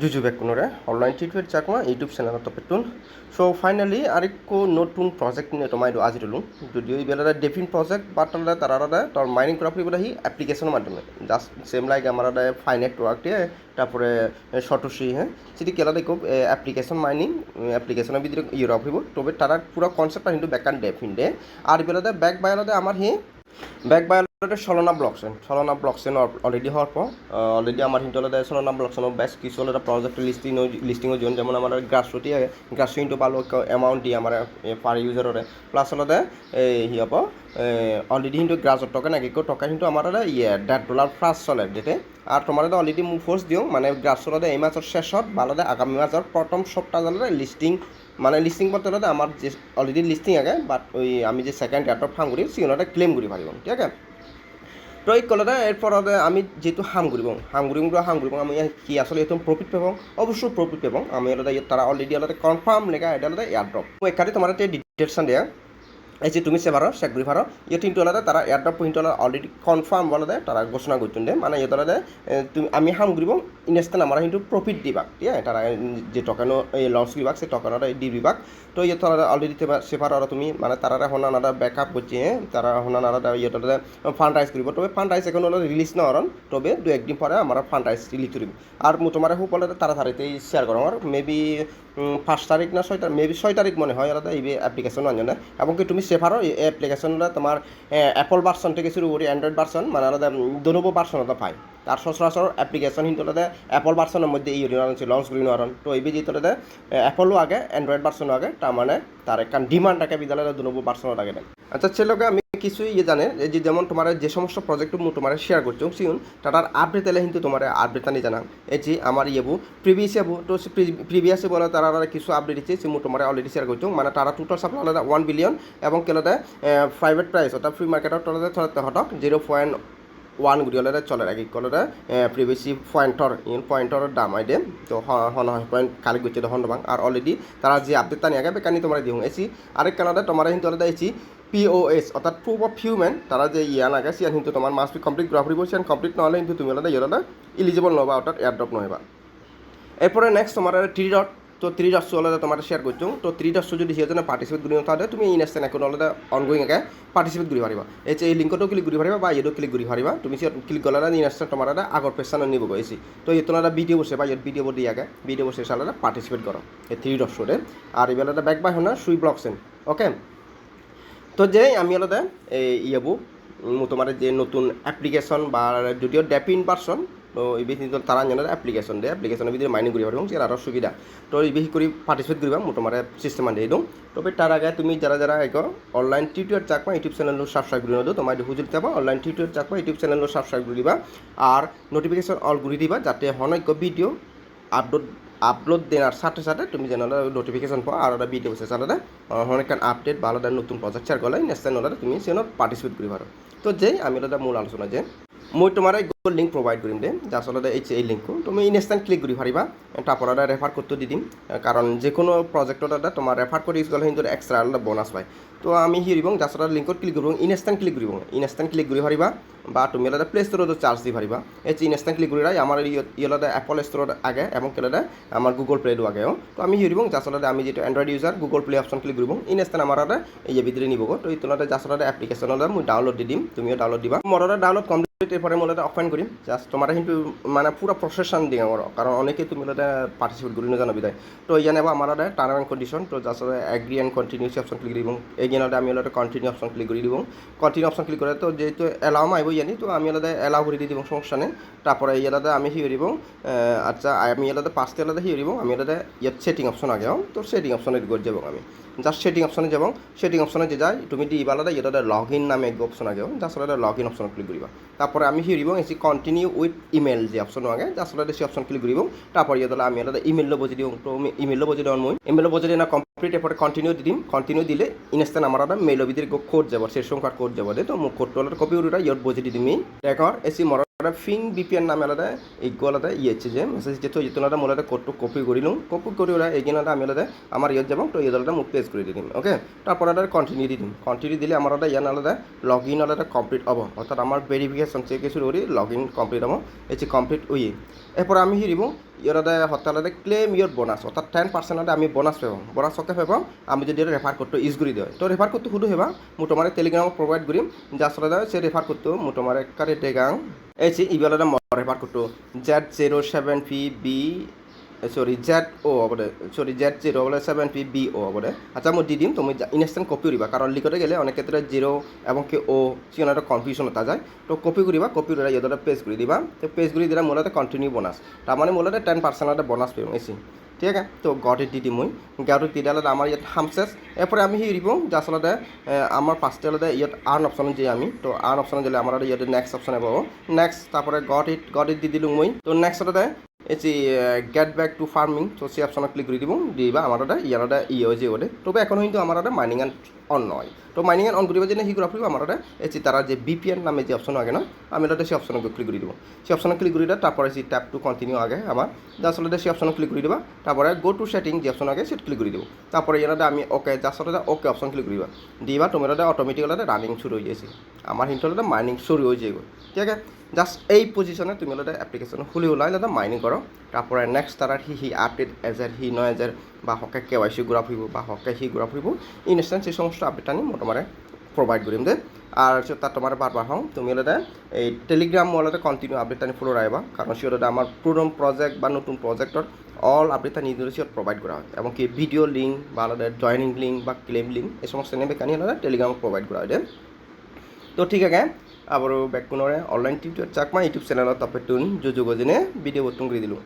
জুজুবেক কোনোরে online tutorial Chakma YouTube channel তপেতুন so finally আরেকো নতুন project নিয়ে তোমায় আজি দিলুম যদিও এই বেলা ডেফিন প্রজেক্ট বাট তারা তারা মাইনিং করা ফুরিব হি অ্যাপ্লিকেশনের মাধ্যমে। জাস্ট সেম লাইক আমার ফাইন নেটওয়ার্ক দিয়ে, তারপরে সটোসি হ্যাঁ? সেটি কেলা দেখো অ্যাপ্লিকেশন মাইনিং অ্যাপ্লিকেশনের ভিতরে ইউরো ফুরিব তবে তারা পুরো কনসেপ্টটা কিন্তু ব্যাক অ্যান্ড ডেফিন দে আর বেলাতে ব্যাক বায়ালাতে আমার হি back বায়োলতে Solana blockchain Solana blockchain already হওয়ার পর অলরেডি আমার হিন্টলে সলনা ব্লকচেনৰ বেষ্ট কিছু এটা প্ৰজেক্ট লিষ্টিং লিষ্টিঙৰ জন, যেমন আমার গ্রাসরুটি গ্রাস কিন্তু পালো এমাউন্ট দিয়ে আমার পার ইউজাররে প্লাস হলতে হি হব অলরেডি কিন্তু গ্রাসর টকেন আগে টকেন কিন্তু আমার ইয়ে দেড় ডলার প্লাস চলে যেতে আর তোমার অলরেডি মোক ফোর্স দিওঁ মানে গ্রাসরতে এই মাসের শেষত ভালদে আগামী মাসের প্রথম সপ্তাহ লিষ্টিং মানে বলতে হলে আমার যে অলরেডি লিষ্টিং আগে বাট ওই আমি যে সেকেন্ড এয়ারটপ ফাং করি সিওনটা ক্লেম করি পারিব ঠিক আছে? তো করলে এরপর আমি যেহেতু হাম করিব হাম করিম হাম করিব আমি কি আসলে এত প্রফিট পাব অবশ্যই প্রফিট পাব আমি আলাদা তারা অলরেডি আলাদা কনফার্ম লেখা এটা আলাদা এয়ারড্রপ এখানে তোমার ডিটেকশন দেয়া, এই যে তুমি সেভারো চেক ভারো ইয়ে তিনটো আলাদা তারা এয়ারড্রপ পইন্ট অলরেডি কনফার্ম বলাদে তারা ঘোষণা করতে দেয় মানে ইয়ে আলাদা তুমি, আমি হাম করিব ইনভেস্টেন আমার কিন্তু প্রফিট দিবাক, ঠিক আছে? তারা যে টকানো এই লঞ্চ বিভাগ সেই টকানোটা দি বিভাগ তো ইয়ে তারা অলরেডি সেভার আর তুমি মানে তারা এখন আনাদা ব্যাক আপ করছে তারা এখন আনাদা ইয়ে ফান্ড রাইজ করব। তবে ফান্ড রাইজ এখন রিলিজ না হরণ, তবে দু একদিন পরে আমার ফান্ড রাইজ রিলিজ করব। আর তোমার হু বলে তারা তারিখতেই শেয়ার করো আমার। মেবি পাঁচ তারিখ না ছয় তারিখ মেবি ছয় তারিখ মনে হয় আলাদা এই অ্যাপ্লিকেশন আনজনে এবং কি তুমি সেভারও এই অ্যাপ্লিকেশনটা তোমার অ্যাপল ভার্সন থেকে শুরু করি অ্যান্ড্রয়েড ভার্সন মানে আলাদা দোনোবো ভার্সনটা পায়। তার সচরাচর অ্যাপ্লিকেশন কিন্তু অ্যাপল ভার্সনের মধ্যে এই হচ্ছে লঞ্চ করি নরন তো এই যেহেতু অ্যাপলও আগে অ্যান্ড্রয়েড ভার্সনও আগে তার মানে তার একটা ডিমান্ড থাকে বিদ্যালয়ের দুনব্বই পার্সেন্ট আগে আচ্ছা ছেলেকে আমি কিছু ইয়ে জানে, যে যেমন তোমার যে সমস্ত প্রজেক্ট মু তোমার শেয়ার করছ সিউন তার আপডেট এলে কিন্তু তোমার আপডেট আনি জানা। এই যে আমার ইয়েবু প্রিভিয়াস ইয়েবু তো প্রিভিয়াস বলে তারা কিছু আপডেট দিচ্ছে সে মু তোমার অলরেডি শেয়ার করছ মানে তারা টোটাল সাপ্লাই ওয়ান বিলিয়ন এবং কেলতে প্রাইভেট প্রাইস অর্থাৎ ফ্রি মার্কেটত তলতে হটক জিরো পয়েন্ট ওৱান গুৰিয়লে চলে ৰাখি ক'লে প্ৰিভিয়াসলি পইণ্টৰ ইন পইণ্টৰ দাম আইডে তো হন পইণ্ট কালি গুচি হন বাং আর অলরেডি তারা যে আপডেট তানি আগে বেকানি তোমার দিও এসি আরেক কানাডা তোমার হিন্তু আলাদা এসি পিওএস অর্থাৎ প্রুফ অফ হিউম্যান তারা যে ইয়ান আগে সিয়ান কিন্তু তোমার must be complete graph report complete নহলে কিন্তু তুমি আলাদা ইয়ে ইলিজিবল নহবা অর্থাৎ এয়ারড্রপ নহবা। এরপরে নেক্সট তোমার থ্রি ডট তো থ্রি ডটস আলাদা তোমার শেয়ার করছ তো থ্রি ডটস যদি সিজনে পার্টিসিপেট করি তাহলে তুমি ইনস্টেন্ট এখন আলাদা অনগোয়িং আগে পার্টিসিপেট করি পারিবা এই এই লিঙ্কটো ক্লিক করি পারিবা বা ইয়েটো ক্লিক করি পারিবা তুমি সে ক্লিক করলে ইনস্টেন্ট তোমার আগর পেশানো নিব গেছি তো এই তোমার ভিডিও বসে বা ইয়ের ভিডিও দিয়ে আগে ভিডিও বসে সালাদা পার্টিসিপেট করো এই থ্রি ডটসরে আর এবেলাটা ব্যাক বাই হনা সুই ব্লকসেন ওকে তো যে আমি আলাদা এই ইয়েবু তোমার যে নতুন অ্যাপ্লিকেশন বা যদিও ডেপিন পার্সন তো এই বেশি তারা জানে এপ্লিকেশন দিয়ে এপ্লিকেশনের ভিতরে মাইনিং করি পারব সেটা আরও সুবিধা। তো এই বেশি করে পার্টিসিপেট করিবা তোমার সিস্টেম দিয়ে দিওঁ। তবে তার আগে তুমি যারা যারা এক অনলাইন টিউটর চাকবা ইউটিউব চ্যানেলটো সাবস্ক্রাইব করে দিও তোমার হুজুর যাবা অনলাইন টিউটর চাকবা ইউটিউব চ্যানেলটো সাবস্ক্রাইব করে দিবা আর নোটিফিকেশন অল করে দিবা। যাতে হনৈক্য ভিডিও আপলোড আপলোড দেওয়ার সাথে সাথে তুমি যেন নোটিফিকেশন পাও আর ওটা ভিডিও শেষ আলাদা অনেক আপডেট বা আলাদা নতুন প্রজেক্ট শেয়ার করলে নেক্সট টাইম তুমি সেন পার্টিসিপেট করি পারো তো যে আমি ওটা মূল আলোচনা যে, মই তোমার গুগল লিঙ্ক প্রোভাইড কৰিম দে। আচলতে এই লিঙ্কটো তুমি ইনষ্টেণ্ট ক্লিক কৰি পাৰিবা। তাৰপৰা এটা ৰেফাৰ কোডটো দি দিম। কাৰণ যিকোনো প্ৰজেক্টত এটা তোমাৰ ৰেফাৰ কৰি ইউজ কৰিলে কিন্তু এক্সট্ৰা এটা বোনাছ পায়। তো আমি যাৰ আচলতে লিংকত ক্লিক কৰিব ইনষ্টেণ্ট ক্লিক কৰিব ইনষ্টেণ্ট ক্লিক কৰি পাৰিবা। বা তুমি এটা প্লে ষ্ট'ৰতো চাৰ্জ দি পাৰিবা। এই যে ইনষ্টেণ্ট ক্লিক কৰি আমাৰ ইয়াতে এপল ষ্ট'ৰত আগে এবং কেলে আমাৰ গুগল প্লেটো আগে তো আমি যাৰ আচলতে আমি যিটো Android user Google Play option click কৰিব ইনষ্টেণ্ট আমাৰ এটা এই ভিতরে নিব তো এই তোলাতে যাৰ আচলতে এপ্লিকেশ্যনতে মই ডাউনলোড দি দিম। তুমিও ডাউনলোড দিবা। মোৰ ডাউনলোড কমপ্লিট এরপরে মূলত অফলাইন করি। জাস্ট তোমার কিন্তু মানে পুরো প্রসেশন দিই আমার কারণ অনেকে তুমি পার্টিসিপেট করি না জানো বিদায়। তো এই জানে আমার টার্ম অ্যান্ড কন্ডিশন তো জাস্ট এগ্রি অ্যান্ড কন্টিনিউসি অপশন ক্লিক দিব। এই জানাতে আমি আলাদা কন্টিনিউ অপশন ক্লিক করে দিব। কন্টিনিউ অপশন ক্লিক করে তো যেহেতু এলাও মাইব জানি, তো আমি আলাদা এলাও করে দিয়ে দিব, সমস্যা নেই। তারপরে এই আলাদা আমি হিয়ে দিব। আচ্ছা আমি আলাদা পাঁচটা আলাদা হিয়ে দিব। আমি আলাদা ইয়াত সেটিং অপশন আগে, তো সেটিং অপশনে করে যাব আমি। জাস্ট সেটিং অপশনে যাব। সেটিং অপশনে যে যায় তুমি দি আলাদা এটা লগ ইন নামে এক অপশন আগে। জাস্ট আলাদা লগ ইন অপশন ক্লিক করিবা। তারপরে আমি দিব এসি কন্টিনিউ উইথ ইমেল যে অপশন আগে জাস্ট আলাদা সেই অপশন ক্লিক করিব। তারপরে ইয়ে আমি আলাদা ইমেল বজি দিও, তো ইমেল বজি দিও মই। ইমেল বজি না কমপ্লিট এরপরে কন্টিনিউ দিম। কন্টিনিউ দিলে ইনস্ট্যান্ট আমার একটা মেল ভিতরে কোড যাব, সেই সংখ্যার কোড যাব। দে তো মোক কোডটো কপি উড়া ইয়ত বজি দিমি দেখর এসি মর এটা ফিং বিপিএন নামে আলাদা এইগো আলাদা ইয়েছে যে মেসেজ যেহেতু যেহেতু মই আলাদা কোডটো কপি কৰিলোঁ কপি কৰি ওরা আলাদা, আমি আলাদা, আমার ইয়াত যাব তো ইয়াত আলাদা মোক পেজ করে দিম ওকে তারপর আলাদা কন্টিনিউ দি কন্টিনিউ দিলে আমার আলাদা ইয়ান আলাদা লগ ইন আলাদা কমপ্লিট হব, অর্থাৎ আমার ভেরিফিকেশন চেক কিছু করি লগ ইন কমপ্লিট হব যে কমপ্লিট উই এরপর আমি হিরিব ইয়ার হতালে ক্লেম ইয়র বোনাস অর্থাৎ টেন পার্সেন্টে আমি বোনাস পাব বোনাস সকে পাব, আমি যদি রেফার করতে ইউজ করে দেয় তো রেফার করতে শুধু হেবা মু তোমার টেলিগ্রামত প্রোভাইড করিম যার আলাদা সে রেফার করতে মু তোমার কারে টেগাং এই ইবেলাদা রেফার করতে Z zero seven P B অ' হ'ব দে সরি জেড জিৰ' বোলে ছেভেন পি বি হ'ব দে আচ্ছা মই দি দিম তুমি ইনষ্টেণ্ট কপি কৰিবা। কাৰণ লিখতে গেলে অনেক ক্ষেত্রে জিরো এবং কি ও সিওন একটা কনফিউশন এটা যায়। তো কপি কৰিবা কপি করে ইয়াতে পেজ করে দিবা। তো পেজ করে দিলে মোলাতে কন্টিনিউ বোনাস তার মানে মোলাতে টেন একটা বোনাস পেম এসি ঠিক আছে? তো গড়ে দি দিম মই। গড়ে দি দিলে আমার ইয়াত হামসেস এরপরে আমি হিরিব যে আসলে আমার পাঁচটা আলাদা ইয়াত আর্ন অপশন যে আমি, তো আর্ন অপশন দিলে আমার ইয়াতে নেক্সট অপশনে পাবো। নেক্সট তারপরে গট ইট দি দিলোঁ মই। তো নেক্সট এসি গেট ব্যাক টু ফার্মিং তো সেই অপশনে ক্লিক করে দিব দিবা আমার ওটা ইয়ার ওটা ইয়ে হয়ে যাবে তবে এখন কিন্তু আমার ওটা মাইনিং অ্যান্ড অন নয় তো মাইনিং অ্যান্ড অন করিবার জন্য কি করা ফুরিব আমার এসি তারা যে বিপিএন নামে যে অপশন আগে না, আমি ওটা সেই অপশনে ক্লিক করে দিব। সেই অপশনে ক্লিক করে তারপরে সেই ট্যাপ টু কন্টিনিউ আগে আমার জাস্ট ওটা সেই অপশনে ক্লিক করে দিবা তারপরে গো টু সেটিং যে অপশন আগে সেটা ক্লিক করে দিব। তারপরে ইয়ার আমি ওকে জাস্ট ওটা ওকে অপশন ক্লিক করিবা দিবা তোমার ওটা অটোমেটিক রানিং শুরু হয়ে যাচ্ছে আমার হিন্ট ওটা মাইনিং শুরু হয়ে যাবে ঠিক আছে? জাস্ট এই পজিশনে তুমি ওটা অ্যাপ্লিকেশন খুলি ওলাই ওটা মাইনিং করো তারপরে নেক্সট তারা হি হি আপডেট এজের হি নয় এজের বা হকে কে ওয়াই সি ঘূৰা ফুৰিব। বা হকে সি ঘূৰা ফুৰিব ইনষ্টেণ্ট এই সমস্ত আপডেট আনি মই তোমাৰে প্রোভাইড করিম দে। আর তার তোমার বারবার হও। তুমি হলে এই টেলিগ্রাম মলতে কন্টিনিউ আপডেট আনি ফলো রাখবা কারণ সে হলে আমার পুরনো প্রজেক্ট বা নতুন প্রজেক্টর অল আপডেট নিজের সিওর প্রোভাইড করা হয়। এবং কি ভিডিও লিঙ্ক বা আলাদা জয়নিং লিঙ্ক বা ক্লেম লিঙ্ক এই সমস্ত নেবে কানি হলে টেলিগ্রাম প্রোভাইড করা হয় দে। তো ঠিক আছে আবারও ব্যাক পুনরে অনলাইন টিউটর চাকমা ইউটিউব চ্যানেলত তপেতুন যোগাযোগে ভিডিও বর্তন করে দিলোঁ।